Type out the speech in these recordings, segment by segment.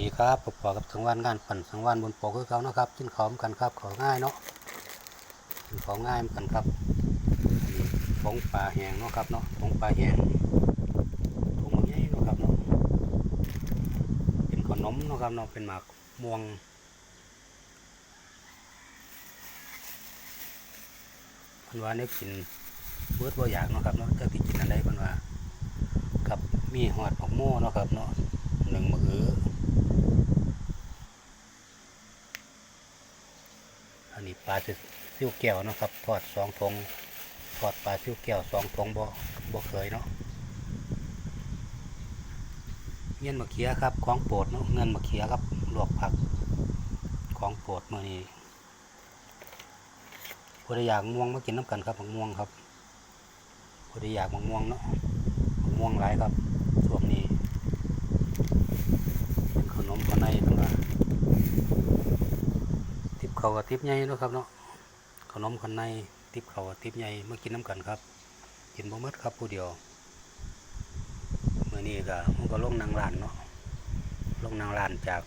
ดีครับพบกับสังวานงานปั่นสังวานบนปกคือเขานะครับกินของกันครับของ่ายเนาะกินของ่ายเหมือนกันครับผงปลาแหงเนาะครับเนาะผงปลาแหงถุงใหญ่เนาะครับเนาะเป็นขนมเนาะครับเนาะเป็นหมากม่วงพันว่าได้กินเบิดบ่อยากเนาะครับเนาะจะที่กินอะไรพันว่ากับมีหอดผักโม่เนาะครับเนาะหนึ่งมือ อันนี้ปลาซิ่วแก้วเนาะครับทอดสองทงทอดปลาซิ่วแก้วสองทงบ่บ่เคยเนาะเงี้ยนมะเขียครับของโปรดเนาะเงินมะเขียครับลวกผักของโปรดมื่อนี้พอได้อยากม่วงมากินน้ำกันครับมะม่วงครับพอได้อยากมะม่วงเนาะมะม่วงหลายครับช่วงนี้ขนมข้างในทั้งว่า ติบ เขาวกับติบใหญ่เนาะครับเนาะขนมข้างในติบเขาวกับติบใหญ่มากินน้ำกันครับ กินบ่หมดครับผู้เดียวเมื่อนี้ก็มันก็ลงนางลานเนาะลงนางลานจาก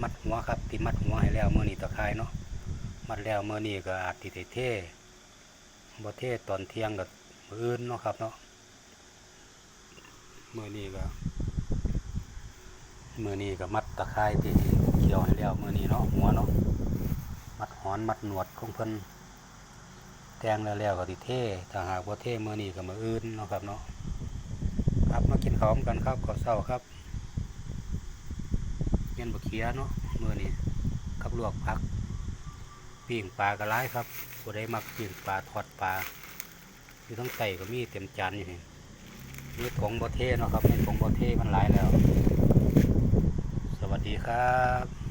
มัดหัวครับติมัดหัวให้แล้วเมื่อนี้ตะไคร้เนาะมัดแล้วเมื่อนี้ก็อาจติดเทบ่เทตอนเที่ยงกับมื้ออื่นเนาะครับเนาะเมื่อนี้ก็เมื่อนี้ก็มัดตะไคร้ที่เกี่ยวให้แล้วเมื่อนี้เนาะหัวเนาะ อนมัดหนวดของเพิ่นแตงแล้วแล้วก็สิเท่ถ้าหากว่าเท่มื้อนี้ก็มื้ออื่นเนาะครับเนาะครับมากินข้าวพร้อมกันครับข้าวเช้าครับเย็นบะเขียเนาะเมื้อนี้กับลวกผักปิ้งปลากระไรครับผู้ใดมักปิ้งปลาทอดปลาอยู่ทั้งไตก็มีเต็มจานอยู่นี่มีผงบ่เท่เนาะครับมีผงบ่เท่มันหลายแล้ว สวัสดีครับ